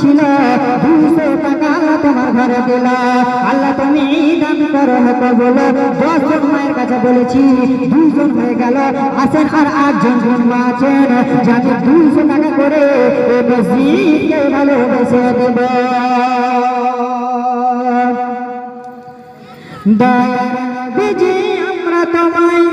ছিল দুশো টাকা তোমার ঘরে দিল আল্লাহ তুমি দান করো হতো বলো। দশজন মায়ের কাছে বলেছি দুজন হয়ে গেল। আছেন আর আটজন জন্ম আছেন। যে আমি দুশো টাকা করে মসজিদকে ভালোবেসে দেব। দয়ার বেজে আমরা তোমায়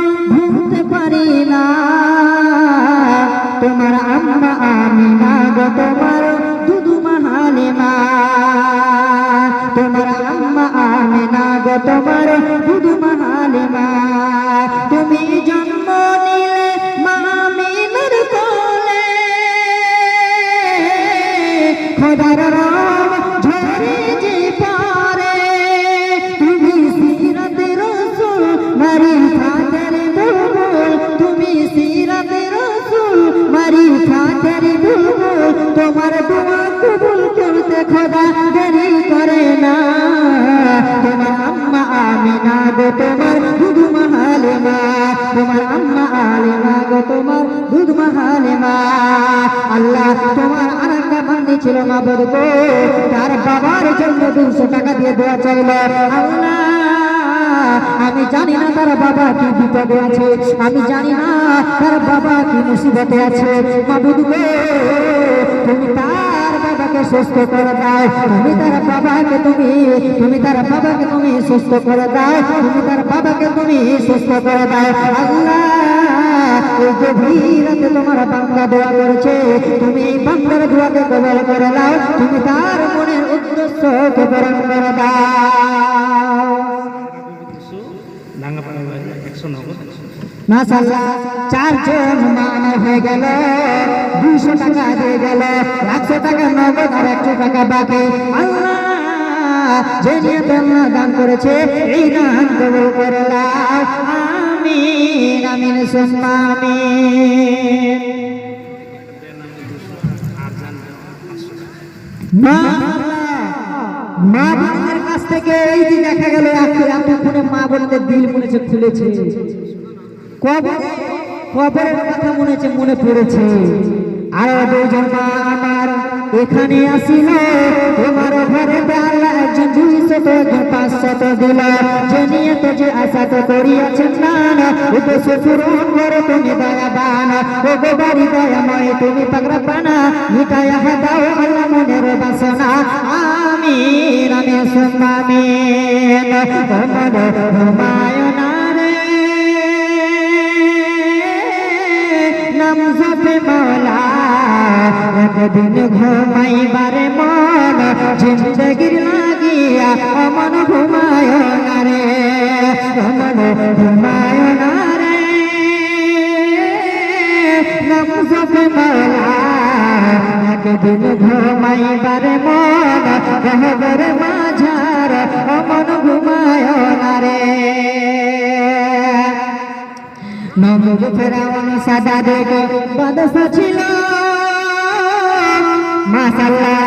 তোমার দোয়া কবুল করতে খোদা দেরি করে না। তোমার আম্মা আমিনা গো, তোমার দুধ মা তোমার আম্মা আলিমা গো, তোমার দুধ মা আল্লাহ তোমার আরেকটা বান্দি ছিল মা বলব তার বাবার জন্য দুশো টাকা দিয়ে দেওয়া চাইল। আমি জানি না তার বাবা কি বিপদে আছে। আমি জানি না তার বাবা কি মুসিবতে আছে। মা বুঝবে তুমি তার বাবাকে সুস্থ করে দাও। তুমি তার বাবাকে তুমি তুমি তার বাবাকে তুমি সুস্থ করে দাও। তুমি তার বাবাকে তুমি সুস্থ করে দাও। আল্লাহ তোমার বান্দা দোয়া করেছে। তুমি বান্দার দোয়াকে কবল করে দাও তুমি তার মনের উদ্দেশ্যকে পূরণ করে দাও। চারজন মানা হয়ে গেল দুশো টাকা দিয়ে গেল, একশো টাকা দান করেছে, এই দান কবুল করে নাও আমিন আমিন, সুম্মা আমিন। মা কাছ থেকে এই যে দেখা গেল মা বোনদের দিল মনেছে খুলেছে। কবর, কবরের কথা মনেছে মনে পড়েছে। আর দুজন মা এখানে আসিল তোমার ঘরে একজন পাঁচশত দিল। তো যে করিয়াছেন পূরণ করে তুমি দয়াবান। ও গো বাড়ি তুমি পাগড়া পানা আল্লাহ মনের বাসনা। আমি সুন্নামিন তোমার হুমায়ুনা রে নাম জপে মাওলা একদিন ঘুমাইবারে মন, জিন্দগির লাগিয়া অমন ঘুমায় না রে অমন ঘুমায় না রে নাম জপে মাওলা একদিন ঘুমাইবারে মন গহবরে মাঝার অমন ঘুমায় না রে নমক ফেরাউন সাদা দেখ বাদশা ছিল। মাশাআল্লাহ,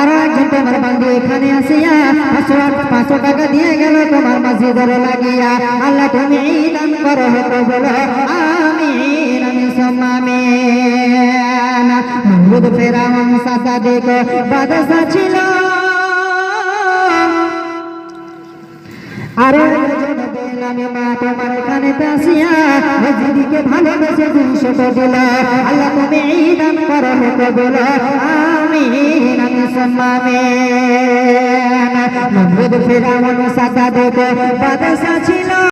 আরও একজন তোমার বান্ধব এখানে আসিয়া পাঁচশো পাঁচশো টাকা দিয়ে গেল তোমার মসজিদের লাগিয়া। আল্লাহ তুমি দান করো হতো বলো, আমিন, আমি সম্মামিন। নমরুদ ফেরাউন সাদা দেখ বাদশা ছিল। আরও নামে মা তোমার এখানে আসিয়া মসজিদকে ভালোবেসে দুইশো তো দিল। আল্লাহ তুমি দান করো হতো সম্মামিন নমরুদ ফেরাউন সাদা দেখো বাদশা ছিল